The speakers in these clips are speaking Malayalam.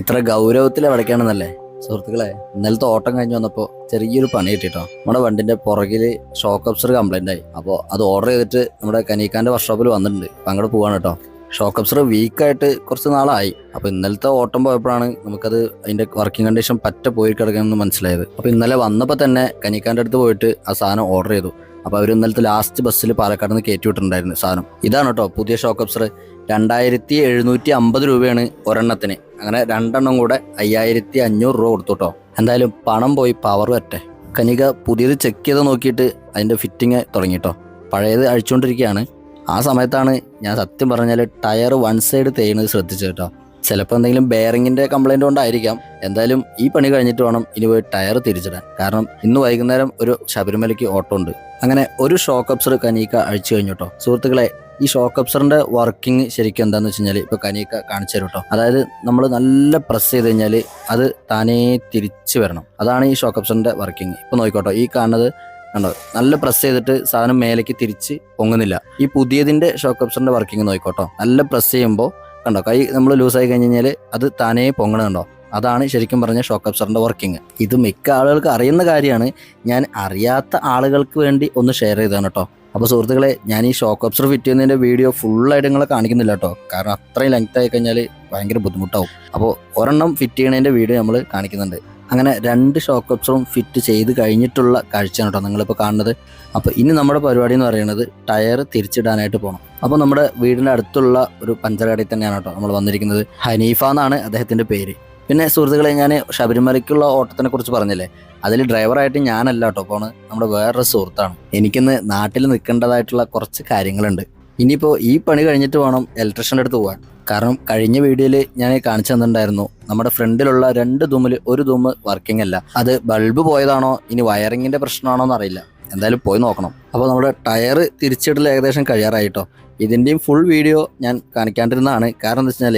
ഇത്ര ഗൗരവത്തിൽ എവിടേക്കാണെന്നല്ലേ? സുഹൃത്തുക്കളെ ഇന്നലത്തെ ഓട്ടം കഴിഞ്ഞ് വന്നപ്പോൾ ചെറിയൊരു പണി കിട്ടിട്ടോ. നമ്മുടെ വണ്ടിന്റെ പുറകിൽ ഷോക്ക് അബ്സർ കംപ്ലൈന്റ് ആയി. അപ്പോൾ അത് ഓർഡർ ചെയ്തിട്ട് നമ്മുടെ കനീക്കാന്റെ വർക്ക്ഷോപ്പിൽ വന്നിട്ടുണ്ട്. അപ്പം അങ്ങോട്ട് പോവാണ് കേട്ടോ. ഷോക്ക് അബ്സർ വീക്കായിട്ട് കുറച്ച് നാളായി. അപ്പോൾ ഇന്നലത്തെ ഓട്ടം പോയപ്പോഴാണ് നമുക്കത് അതിന്റെ വർക്കിംഗ് കണ്ടീഷൻ പറ്റ പോയി കിടക്കണമെന്ന് മനസ്സിലായത്. അപ്പോൾ ഇന്നലെ വന്നപ്പോൾ തന്നെ കനിക്കാന്റെ അടുത്ത് പോയിട്ട് ആ സാധനം ഓർഡർ ചെയ്തു. അപ്പോൾ അവർ ഇന്നലത്തെ ലാസ്റ്റ് ബസ്സിൽ പാലക്കാട് നിന്ന് കയറ്റി വിട്ടിട്ടുണ്ടായിരുന്നു സാധനം. ഇതാണ് കേട്ടോ പുതിയ ഷോക്ക് അബ്സർ രണ്ടായിരത്തി എഴുന്നൂറ്റി അമ്പത് രൂപയാണ് ഒരെണ്ണത്തിന്. അങ്ങനെ രണ്ടെണ്ണം കൂടെ അയ്യായിരത്തി അഞ്ഞൂറ് രൂപ കൊടുത്തു കേട്ടോ എന്തായാലും പണം പോയി പവർ വരട്ടെ. കനിക പുതിയത് ചെക്ക് ചെയ്ത് നോക്കിയിട്ട് അതിന്റെ ഫിറ്റിങ് തുടങ്ങി കേട്ടോ പഴയത് അഴിച്ചുകൊണ്ടിരിക്കുകയാണ്. ആ സമയത്താണ് ഞാൻ സത്യം പറഞ്ഞാൽ ടയർ വൺ സൈഡ് തേയുന്നത് ശ്രദ്ധിച്ചത് കേട്ടോ ചിലപ്പോൾ എന്തെങ്കിലും ബെയറിങ്ങിന്റെ കംപ്ലൈന്റ് കൊണ്ടായിരിക്കാം. എന്തായാലും ഈ പണി കഴിഞ്ഞിട്ട് വേണം ഇനി പോയി ടയർ തിരിച്ചിടാൻ. കാരണം ഇന്ന് വൈകുന്നേരം ഒരു ശബരിമലയ്ക്ക് ഓട്ടോ ഉണ്ട് അങ്ങനെ ഒരു ഷോക്ക് അബ്സർ കനീക്ക അഴിച്ചു കഴിഞ്ഞു സുഹൃത്തുക്കളെ ഈ ഷോക്ക് അബ്സറിന്റെ വർക്കിംഗ് ശരിക്കും എന്താന്ന് വെച്ച് കഴിഞ്ഞാൽ ഇപ്പൊ കനീക്ക കാണിച്ചു തരും കേട്ടോ അതായത് നമ്മൾ നല്ല പ്രസ് ചെയ്ത് കഴിഞ്ഞാൽ അത് താനേ തിരിച്ചു വരണം. അതാണ് ഈ ഷോക്ക് അബ്സറിന്റെ വർക്കിംഗ് ഇപ്പൊ നോക്കിക്കോട്ടോ ഈ കാണുന്നത് കണ്ടോ? നല്ല പ്രസ് ചെയ്തിട്ട് സാധനം മേലേക്ക് തിരിച്ച് പൊങ്ങുന്നില്ല. ഈ പുതിയതിന്റെ ഷോക്ക് അബ്സറിന്റെ വർക്കിംഗ് നോക്കിക്കോട്ടോ. നല്ല പ്രസ് ചെയ്യുമ്പോൾ കണ്ടോ? കൈ നമ്മൾ ലൂസായി കഴിഞ്ഞ് കഴിഞ്ഞാൽ അത് താനേ പൊങ്ങണുണ്ടോ അതാണ് ശരിക്കും പറഞ്ഞ ഷോക്ക് അബ്സറിന്റെ വർക്കിംഗ് ഇത് മിക്ക ആളുകൾക്ക് അറിയുന്ന കാര്യമാണ്. ഞാൻ അറിയാത്ത ആളുകൾക്ക് വേണ്ടി ഒന്ന് ഷെയർ ചെയ്താണ് കേട്ടോ. അപ്പോൾ സുഹൃത്തുക്കളെ ഞാൻ ഈ ഷോക്ക് അബ്സർ ഫിറ്റ് ചെയ്യുന്നതിന്റെ വീഡിയോ ഫുള്ളായിട്ട് നിങ്ങളെ കാണിക്കുന്നില്ല കേട്ടോ. കാരണം അത്രയും ലെങ്ത് ആയി കഴിഞ്ഞാൽ ഭയങ്കര ബുദ്ധിമുട്ടാവും. അപ്പോൾ ഒരെണ്ണം ഫിറ്റ് ചെയ്യുന്നതിന്റെ വീഡിയോ നമ്മൾ കാണിക്കുന്നുണ്ട്. അങ്ങനെ രണ്ട് ഷോക്ക് അബ്സറും ഫിറ്റ് ചെയ്ത് കഴിഞ്ഞിട്ടുള്ള കാഴ്ചയാണ് കേട്ടോ നിങ്ങളിപ്പോൾ കാണുന്നത്. അപ്പോൾ ഇനി നമ്മുടെ പരിപാടി എന്ന് പറയുന്നത് ടയർ തിരിച്ചിടാനായിട്ട് പോകണം അപ്പോൾ നമ്മുടെ വീടിന്റെ അടുത്തുള്ള ഒരു പഞ്ചർ കടയിൽ തന്നെയാണ് കേട്ടോ നമ്മൾ വന്നിരിക്കുന്നത്. ഹനീഫ എന്നാണ് അദ്ദേഹത്തിന്റെ പേര്. പിന്നെ സുഹൃത്തുക്കളെ ഞാൻ ശബരിമലയ്ക്കുള്ള ഓട്ടത്തിനെ കുറിച്ച് പറഞ്ഞില്ലേ? അതിൽ ഡ്രൈവറായിട്ട് ഞാനല്ല കേട്ടോ പോണ് നമ്മുടെ വേറൊരു സുഹൃത്താണ്. എനിക്കിന്ന് നാട്ടിൽ നിൽക്കേണ്ടതായിട്ടുള്ള കുറച്ച് കാര്യങ്ങളുണ്ട്. ഇനിയിപ്പോൾ ഈ പണി കഴിഞ്ഞിട്ട് വേണം ഇലക്ട്രീഷ്യന്റെ അടുത്ത് പോകാൻ കാരണം കഴിഞ്ഞ വീഡിയോയിൽ ഞാൻ കാണിച്ചു തന്നിട്ടുണ്ടായിരുന്നു നമ്മുടെ ഫ്രണ്ടിലുള്ള രണ്ട് തൂമിൽ ഒരു തൂമ് വർക്കിംഗ് അല്ല. അത് ബൾബ് പോയതാണോ ഇനി വയറിങ്ങിന്റെ പ്രശ്നമാണോ എന്ന് അറിയില്ല. എന്തായാലും പോയി നോക്കണം. അപ്പോൾ നമ്മുടെ ടയർ തിരിച്ചിടൽ ഏകദേശം കഴിയാറായിട്ടോ. ഇതിന്റെയും ഫുൾ വീഡിയോ ഞാൻ കാണിക്കാണ്ടിരുന്നതാണ്. കാരണം എന്താ വെച്ചാൽ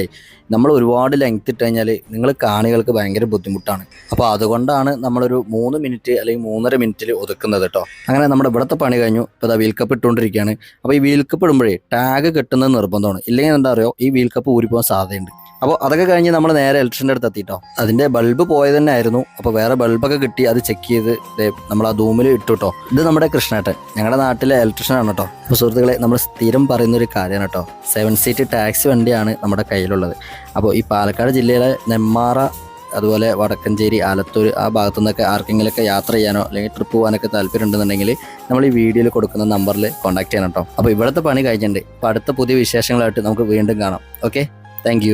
നമ്മൾ ഒരുപാട് ലെങ്ത് ഇട്ട് കഴിഞ്ഞാൽ നിങ്ങൾ കാണികൾക്ക് ഭയങ്കര ബുദ്ധിമുട്ടാണ്. അപ്പോൾ അതുകൊണ്ടാണ് നമ്മളൊരു മൂന്ന് മിനിറ്റ് അല്ലെങ്കിൽ മൂന്നര മിനിറ്റിൽ ഒതുക്കുന്നത് കേട്ടോ അങ്ങനെ നമ്മുടെ ഇവിടുത്തെ പണി കഴിഞ്ഞു. ഇപ്പോൾ ഇതാ വീൽ കപ്പ് ഇട്ടുകൊണ്ടിരിക്കുകയാണ്. അപ്പോൾ ഈ വീൽ കപ്പ് ഇടുമ്പോഴേ ടാഗ് കിട്ടുന്നത് നിർബന്ധമാണ്. ഇല്ലെങ്കിൽ എന്താ പറയുക ഈ വീൽ കപ്പ് ഊരിപ്പോകാൻ സാധ്യതയുണ്ട്. അപ്പോൾ അതൊക്കെ കഴിഞ്ഞ് നമ്മൾ നേരെ ഇലക്ട്രീഷന്റെ അടുത്ത് എത്തിയിട്ടോ അതിന്റെ ബൾബ് പോയത് തന്നെ ആയിരുന്നു. അപ്പോൾ വേറെ ബൾബൊക്കെ കിട്ടി അത് ചെക്ക് ചെയ്ത് നമ്മൾ ആ ധൂമിൽ ഇട്ടുട്ടോ ഇത് നമ്മുടെ കൃഷ്ണേട്ടൻ. ഞങ്ങളുടെ നാട്ടിലെ ഇലക്ട്രീഷ്യനാണ് കേട്ടോ അപ്പോൾ സുഹൃത്തുക്കളെ നമ്മൾ സ്ഥിരം പറയുന്ന ഒരു കാര്യമാണ് കേട്ടോ സെവൻ സീറ്റ് ടാക്സി വണ്ടിയാണ് നമ്മുടെ കയ്യിലുള്ളത്. അപ്പോൾ ഈ പാലക്കാട് ജില്ലയിലെ നെമ്മാറ അതുപോലെ വടക്കഞ്ചേരി ആലത്തൂർ ആ ഭാഗത്തു നിന്നൊക്കെ ആർക്കെങ്കിലുമൊക്കെ യാത്ര ചെയ്യാനോ അല്ലെങ്കിൽ ട്രിപ്പ് പോകാനൊക്കെ താല്പര്യം ഉണ്ടെന്നുണ്ടെങ്കിൽ നമ്മൾ ഈ വീഡിയോയിൽ കൊടുക്കുന്ന നമ്പറിൽ കോൺടാക്ട് ചെയ്യണം കേട്ടോ അപ്പോൾ ഇവിടുത്തെ പണി കഴിഞ്ഞിട്ടുണ്ട്. അപ്പോൾ അടുത്ത പുതിയ വിശേഷങ്ങളായിട്ട് നമുക്ക് വീണ്ടും കാണാം. Okay thank